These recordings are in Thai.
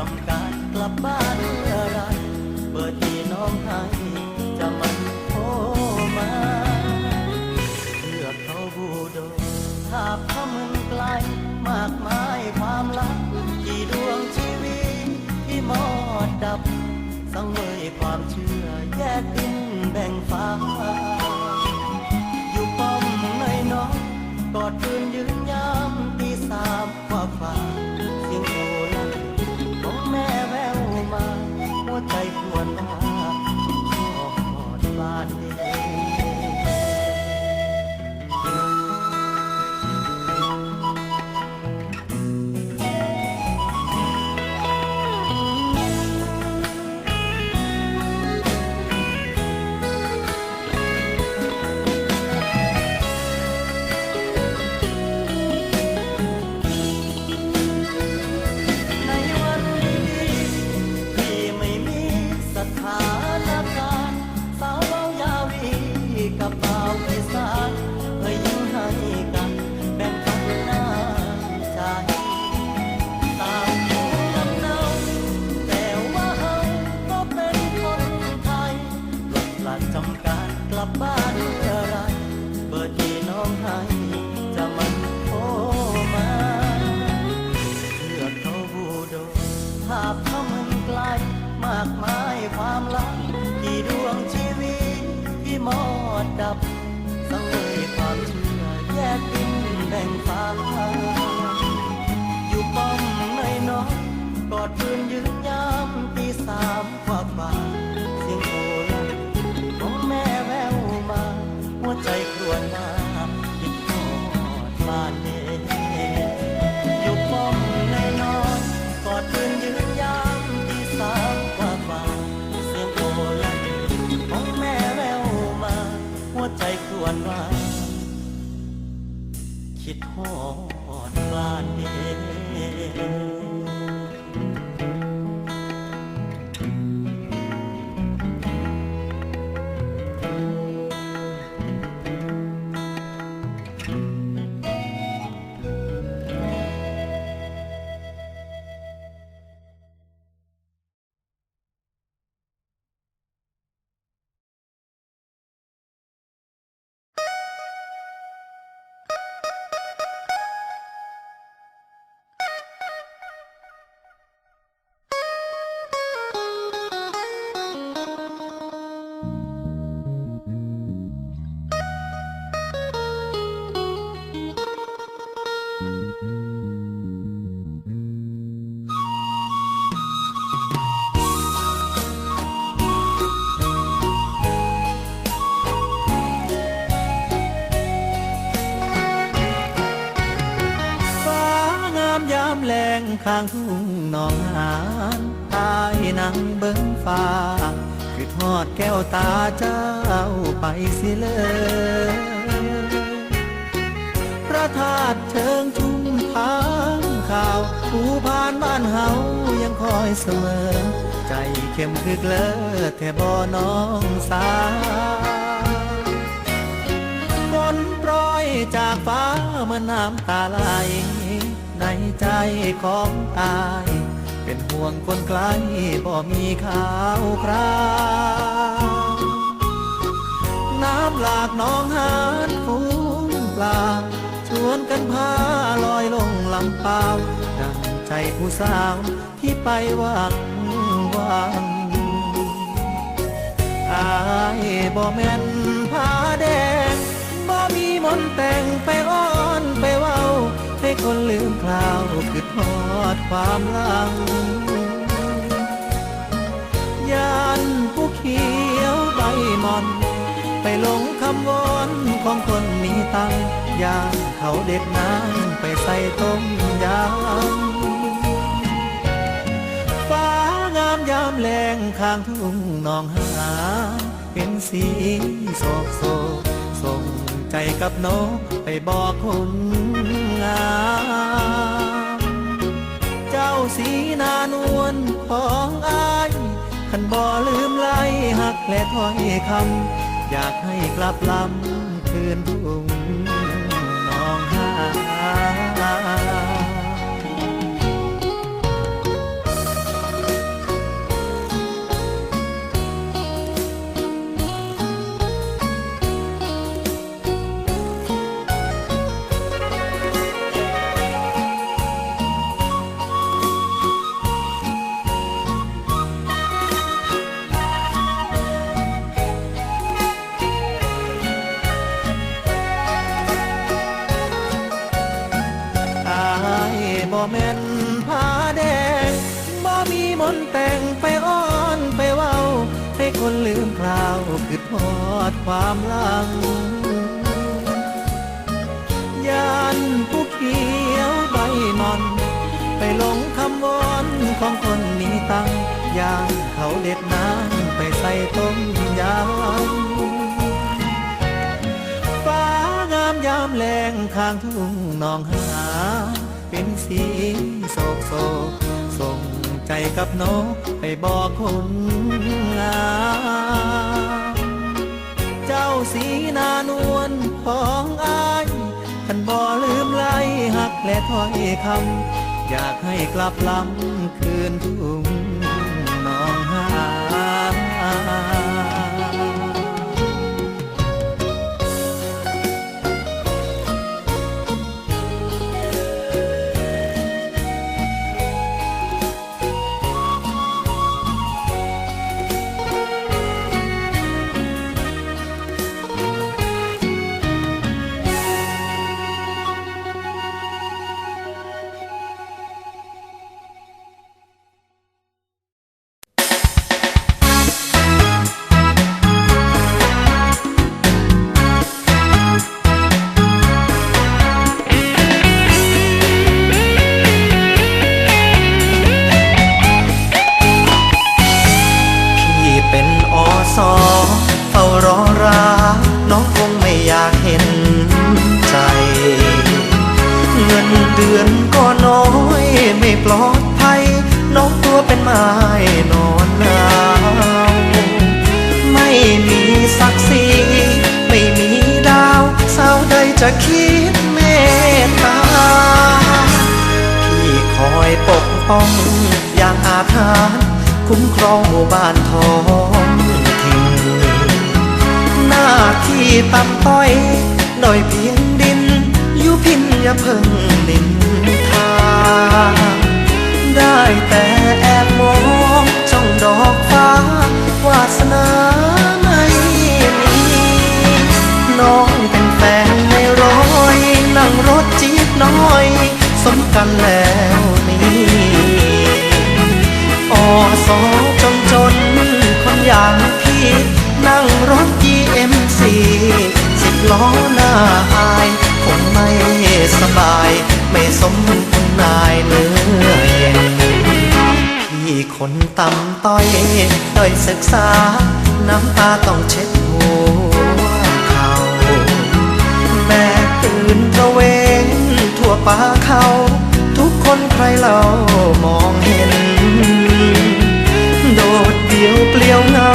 ต้องการกลับบ้าน ยืนยาว แรงข้างทุ่งนองหานตายนังเบิ้งฟ้า คือทอดแก้วตาเจ้าไปสิเลย ผู้ผ่านบ้านเฮายังคอยเสมอ ใจเข้มคือเกลอแต่บ่น้องสาวฝนโปรยจากฟ้าเมื่อน้ำตาไหลในใจของอาย เป็นห่วงคนไกลบ่มีข่าวคราวน้ำหลากหนองหานฟูงปลาชวนกันพาลอยลงลำเปล่า ใจผู้สาวที่ไปหวังหวังอายบ่แม่นผ้าแดงบ่มีมนแต่งไปอ้อนไปเว้า ให้คนลืมคราวคือทอดความหลังยานผู้เขียวใบมอน ไปลงคำวอนของคนมีตังยานเขาเด็ดน้ำไปใส่ต้มยำามแรงข้างทุ่งนองหา เป็นสีโศกโศกส่งใจกับนกไปบอกคนงามเจ้าสีนานวลของอายขันบ่ลืมไล่หักและถ้อยคำอยากให้กลับลำคืนทุ่ง ความหลัง ยานผู้เขียวใบมอน ไปหลงคำวอนของคนมีตังยานเขาเด็ดน้ำไปใส่ต้มยำฟ้างามยามแรงข้างทุ่งนองหา เป็นสีโศกโศกส่งใจกับนกไปบอกคนงาม สีนานวลของอายขันบ่ลืมไล่หักและถ้อยคำอยากให้กลับลำคืนทุ่งหนองหา น้องคงไม่อยากเห็นใจ เงินเดือนก็น้อยไม่ปลอดภัย น้องตัวเป็นไม้นอนหนาวไม่มีศักดิ์ศรีไม่มีดาวสาวใดจะคิดเมตตาพี่คอยปกป้องอย่างอาถรรพ์คุ้มครองหมู่บ้านท้อง หน้าที่ต่ำต้อย หน่อยเพียงดินอยู่พินอย่าเพิ่งนินทา ด้อยศึกษา น้ำตาต้องเช็ดหัวเขาแม่ตื่นตระเวนทั่วป่าเขา ทุกคนใครเรามองเห็น โดดเดี่ยวเปลี่ยวเงา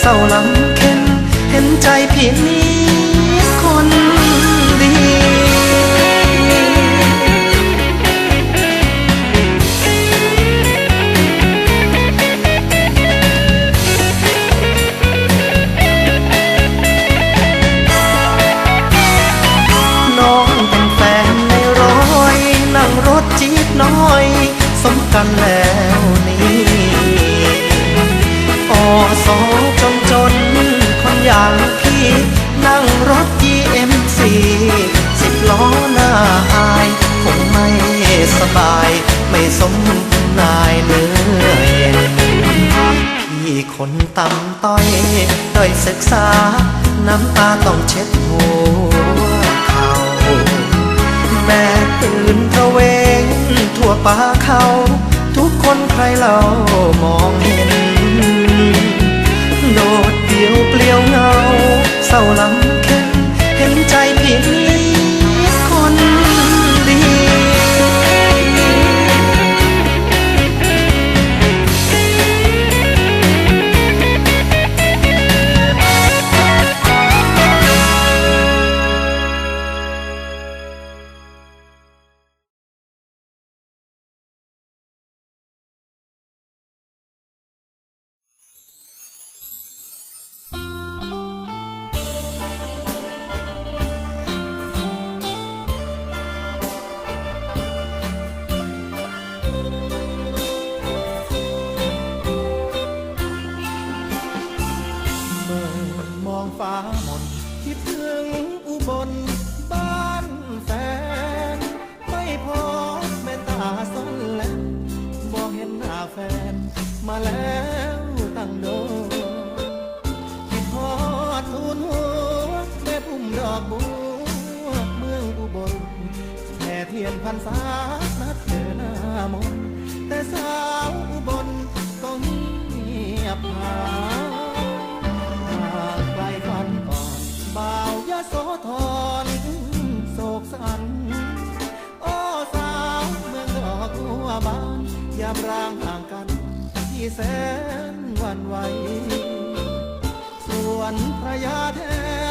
เศร้าลำเค็นเห็นใจพี่นี้ กันแล้วนี่อสอจนจนคนอย่างพี่นั่งรถ GMC สิบล้อหน้าอาย คงไม่สบาย ไม่สมนายเนื้อเย็นพี่คนต่ำต้อยด้อยศึกษา น้ำตาต้องเช็ดหัว ป่าเขา ทุกคนใครเรามองเห็น โดดเดี่ยวเปลี่ยวเงาเศร้าลำ เทียนพันษานัดเจอหน้ามนแต่สาวอุบลก็เงียบหายมาไกลฝันก่อนบ่าวยโสธรโศกสัน โอ้สาวเมืองดอกบัวบานยามร่างห่างกัน ที่แสนวันไหว ส่วนพระยาแท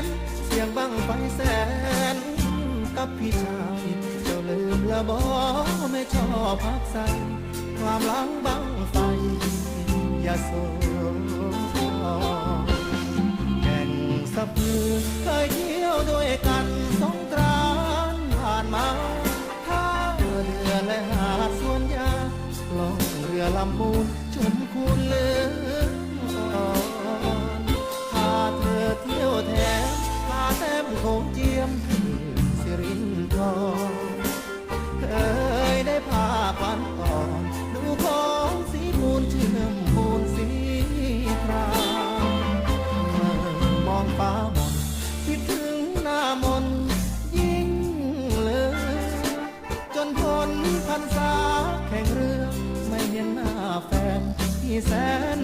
น เสียงบังไฟแสนกับพี่ชาย ลืมละบอไม่ชอบพักใสความหลังบังไฟอย่าสน แสน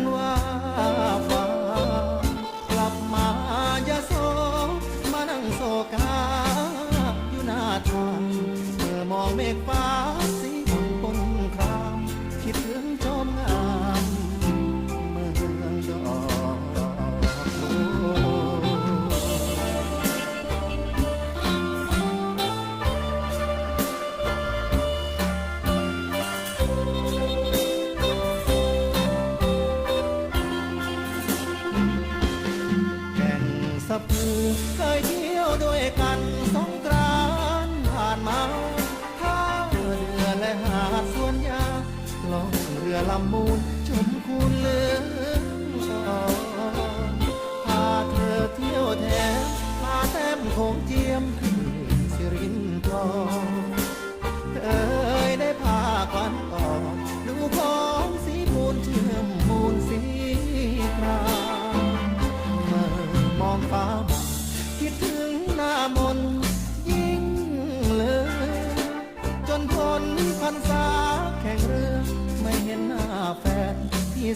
รื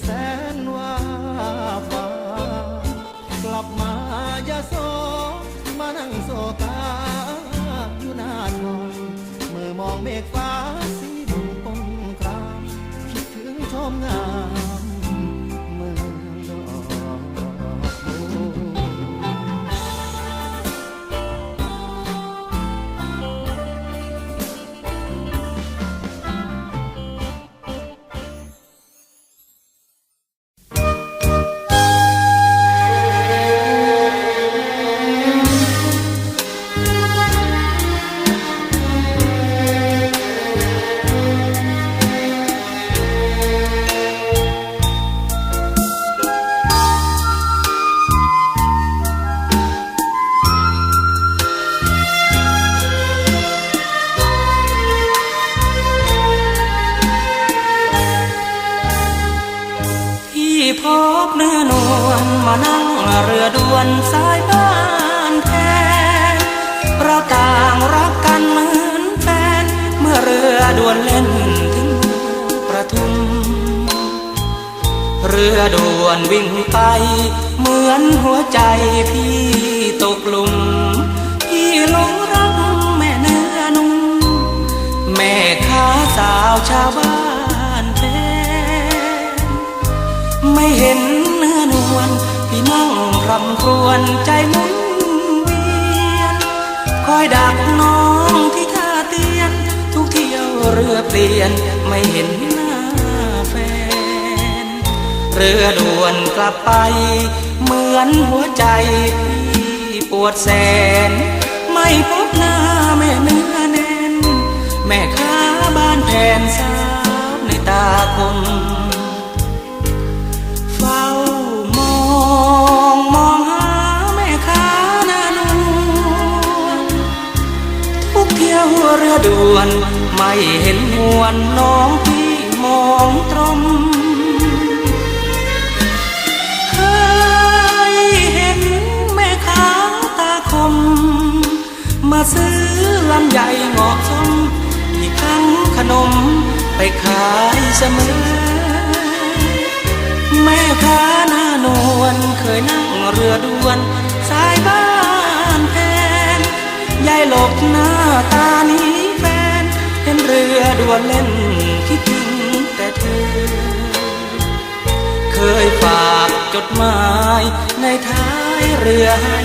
แสนว่าฟ้ากลับมายาโซมานั่งโซตาอยู่นานหน่อยเมื่อมองเมฆฟ้า พี่พบเนื้อนวลมานั่งเรือด่วนสายบ้านแทนเราต่างรักกันเหมือนแฟน เมื่อเรือด่วนเล่นถึงประทุม เรือด่วนวิ่งไป เหมือนหัวใจพี่ตกหลุมพี่หลงรักแม่เนื้อนุ่มแม่ค้าสาวชาวบ้าน ไม่เห็นเนื้อนวลพี่นั่งรำครวญใจหมุนเวียน คอยดักน้องที่ท่าเตียน ทุกเที่ยวเรือเปลี่ยนไม่เห็นหน้าแฟน เรือด่วนกลับไป เหมือนหัวใจพี่ปวดแสน ไม่พบหน้าแม่เนื้อแน่น แม่ค้าบ้านแผนสาวในตาคม รือด่วน ไม่เห็นหวนน้องพี่มองตรงเคยเห็นแม่ค้าตาคมมาซื้อลำใหญ่เหมาะสมที่คั้งขนมไปขายเสมอ แม่ค้าหน้านวลเคยนั่งเรือด่วน สายบ้านแทนยายหลบหน้าตานี้แฟนเห็นเรือด่วนเล่นคิดถึงแต่เธอ เคยฝากจดหมายในท้ายเรือให้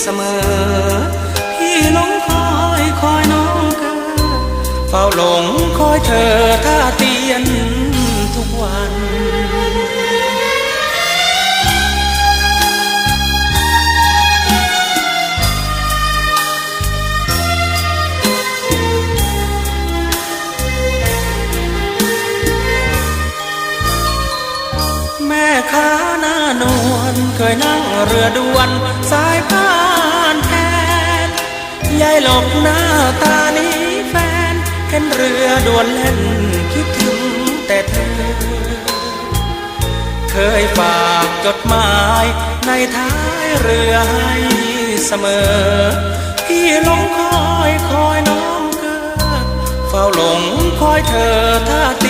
เสมอ พี่หลงคอยคอยน้องเกอเฝ้าหลงคอยเธอท่าเตียน เรือด่วนสายผ่านแทนยายหลบหน้าตานี้แฟนเห็นเรือด่วนเล่นคิดถึงแต่เธอ เคยฝากจดหมายในท้ายเรือให้เสมอ พี่ลงคอยคอยน้องเกิดเฝ้าหลงคอยเธอท่าตี